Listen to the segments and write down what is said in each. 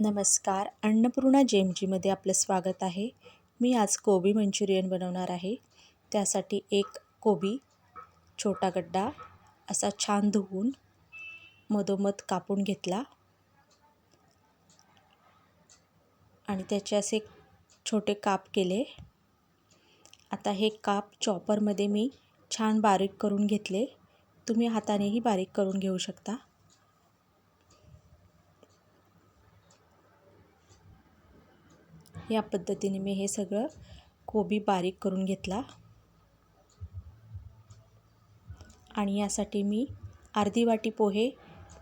नमस्कार. अन्नपूर्णा जेमजीमध्ये आपलं स्वागत आहे. मी आज कोबी मंचुरियन बनवणार आहे. त्यासाठी एक कोबी छोटा गड्डा असा छान धुवून मधोमध कापून घेतला. आणि त्याचे असे छोटे काप केले. आता हे काप चॉपरमध्ये मी छान बारीक करून घेतले. तुम्ही हातानेही बारीक करून घेऊ शकता. या पद्धतीने मी हे सगळं कोबी बारीक करून घेतला. आणि यासाठी मी अर्धी वाटी पोहे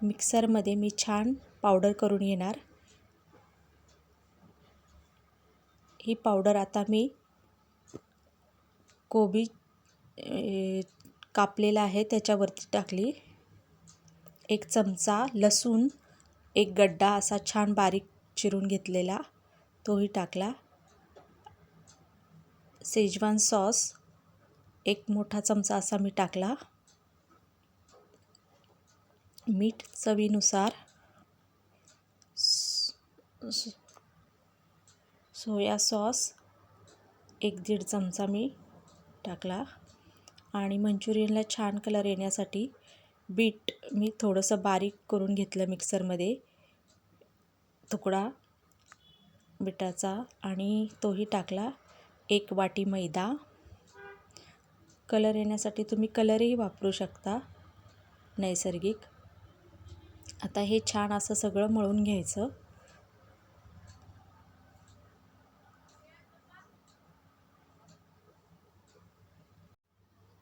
मिक्सरमध्ये मी छान पावडर करून घेणार. ही पावडर आता मी कोबी कापलेला आहे त्याच्यावरती टाकली. एक चमचा लसूण एक गड्डा असा छान बारीक चिरून घेतलेला. तोही टाकला. सेजवान सॉस एक मोठा चमचा असा मी टाकला. मीठ चवीनुसार सोया सॉस एक दीड चमचा मी टाकला. आणि मंचुरियनला छान कलर येण्यासाठी बीट मी थोडंसं बारीक करून घेतलं मिक्सरमध्ये. तुकडा बिटाचा आणि तोही टाकला एक वाटी मैदा. कलर येण्यासाठी तुम्ही कलरही वापरू शकता नैसर्गिक. आता हे छान असं सगळं मळून घ्यायचं.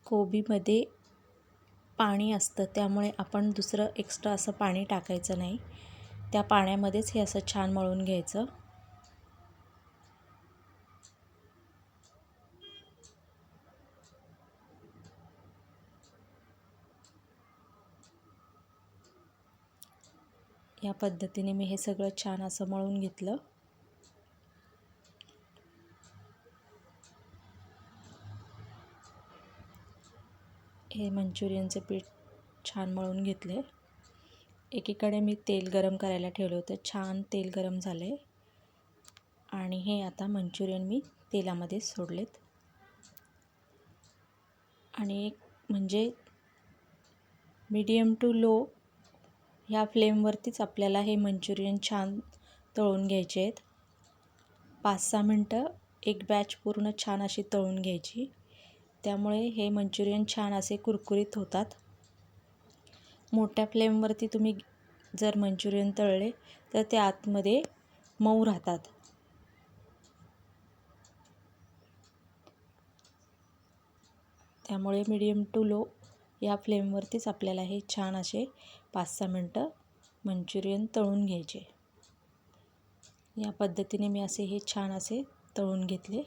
कोबीमध्ये पाणी असतं त्यामुळे आपण दुसरं एक्स्ट्रा असं पाणी टाकायचं नाही. त्या पाण्यामध्येच हे असं छान मळून घ्यायचं. या पद्धतीने मी हे सगळं छान असं मळून घेतलं. हे मंचुरियनचे पीठ छान मळून घेतले. एकीकडे मी तेल गरम करायला ठेवलं होतं. छान तेल गरम झाले. आणि हे आता मंचुरियन मी तेलामध्ये सोडलेत. आणि एक म्हणजे मीडियम टू लो ह्या फ्लेमवरतीच आपल्याला हे मंचुरियन छान तळून घ्यायचे आहेत. पाच सहा मिनटं एक बॅच पूर्ण छान अशी तळून घ्यायची. त्यामुळे हे मंचुरियन छान असे कुरकुरीत होतात. मोठ्या फ्लेमवरती तुम्ही जर मंचुरियन तळले तर ते आतमध्ये मऊ राहतात. त्यामुळे मीडियम टू लो या फ्लेमवरतीच आपल्याला हे छान असे पाच सहा मिनटं मंचुरियन तळून घ्यायचे. या पद्धतीने मी असे हे छान असे तळून घेतले.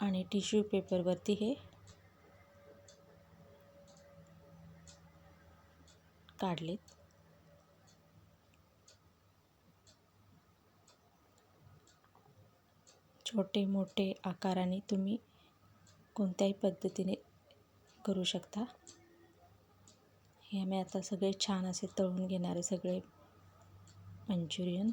आणि टिश्यू पेपरवरती हे काढलेत. छोटे मोठे आकाराने तुम्ही कोणत्याही पद्धतीने करू शकता. हे आम्ही आता सगळे छान असे तळून घेणारे सगळे मंचुरियन.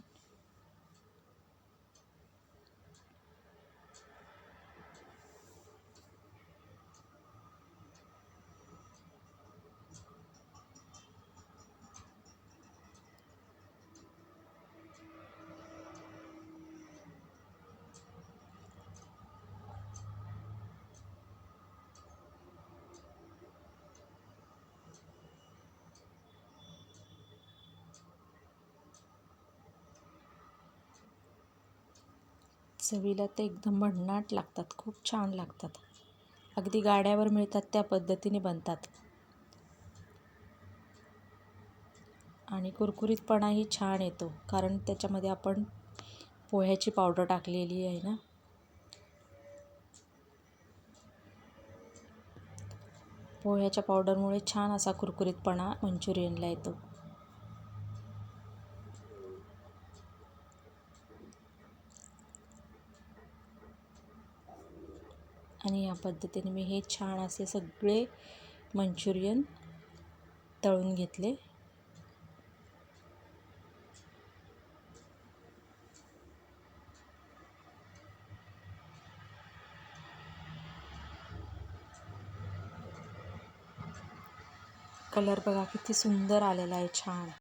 चवीला ते एकदम भन्नाट लागतात खूप छान लागतात. अगदी गाड्यावर मिळतात त्या पद्धतीने बनतात. आणि कुरकुरीतपणाही छान येतो कारण त्याच्यामध्ये आपण पोह्याची पावडर टाकलेली आहे ना. पोह्याच्या पावडरमुळे छान असा कुरकुरीतपणा मंचुरियनला येतो. आणि या पद्धतीने मी हे छान असे सगळे मंचुरियन तळून घेतले. कलर बघा किती सुंदर आलेला आहे छान.